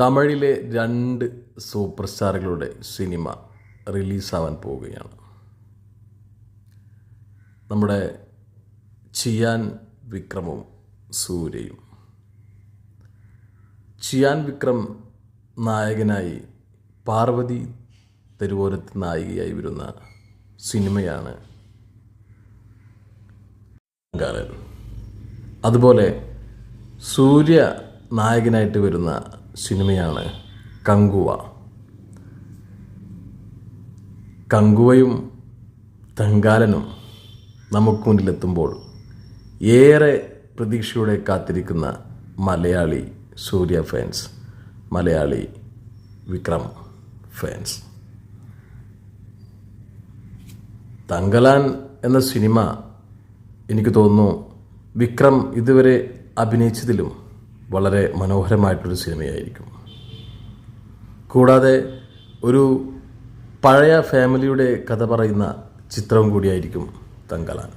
തമിഴിലെ രണ്ട് super സ്റ്റാറുകളുടെ cinema റിലീസാവാൻ പോവുകയാണ്. നമ്മുടെ ചിയാൻ വിക്രമും സൂര്യയും. ചിയാൻ വിക്രം നായകനായി പാർവതി തെരുവോരത്ത് നായികയായി വരുന്ന സിനിമയാണ് അതുപോലെ സൂര്യ നായകനായിട്ട് വരുന്ന സിനിമയാണ് കങ്കുവ. കങ്കുവയും തങ്കാലനും നമുക്ക് മുന്നിലെത്തുമ്പോൾ ഏറെ പ്രതീക്ഷയോടെ കാത്തിരിക്കുന്ന മലയാളി സൂര്യ ഫാൻസ് മലയാളി വിക്രം ഫാൻസ്. തങ്കലാൻ എന്ന സിനിമ എനിക്ക് തോന്നുന്നു വിക്രം ഇതുവരെ അഭിനയിച്ചതിലും വളരെ മനോഹരമായിട്ടൊരു സിനിമയായിരിക്കും. കൂടാതെ ഒരു പഴയ ഫാമിലിയുടെ കഥ പറയുന്ന ചിത്രവും കൂടിയായിരിക്കും തങ്കലാൻ.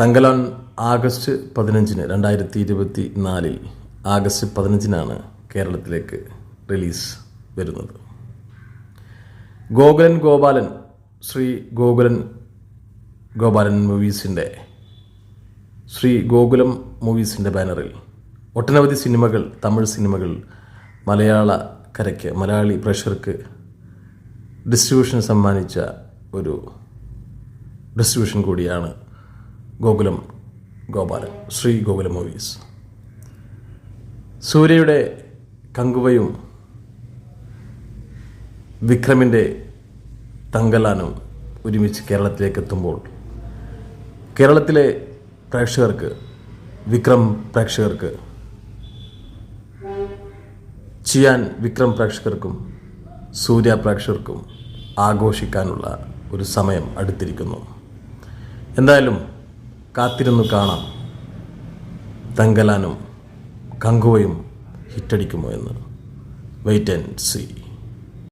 തങ്കലാൻ ആഗസ്റ്റ് പതിനഞ്ചിന് രണ്ടായിരത്തി ഇരുപത്തി നാലിൽ ആഗസ്റ്റ് പതിനഞ്ചിനാണ് കേരളത്തിലേക്ക് റിലീസ് വരുന്നത്. ഗോകുലൻ ഗോപാലൻ ശ്രീ ഗോകുലൻ ഗോപാലൻ മൂവീസിന്റെ ശ്രീ ഗോകുലം മൂവീസിന്റെ ബാനറിൽ. ഒട്ടനവധി സിനിമകൾ തമിഴ് സിനിമകൾ മലയാള കരയ്ക്ക് മലയാളി പ്രഷർക്ക് ഡിസ്ട്രിബ്യൂഷൻ സമ്മാനിച്ച ഒരു ഡിസ്ട്രിബ്യൂഷൻ കൂടിയാണ് ഗോകുലം ഗോപാലൻ ശ്രീ ഗോകുലം മൂവീസ് സൂര്യയുടെ കങ്കുവയും വിക്രമിന്റെ തങ്കലാനും ഒരുമിച്ച് കേരളത്തിലേക്ക് എത്തുമ്പോൾ കേരളത്തിലെ പ്രേക്ഷകർക്ക് വിക്രം പ്രേക്ഷകർക്ക് ചിയാൻ വിക്രം പ്രേക്ഷകർക്കും സൂര്യ പ്രേക്ഷകർക്കും ആഘോഷിക്കാനുള്ള ഒരു സമയം അടുത്തിരിക്കുന്നു. എന്തായാലും കാത്തിരുന്നു കാണാം തങ്കലാനും കങ്കുവയും ഹിറ്റടിക്കുമോ എന്ന്. Wait and see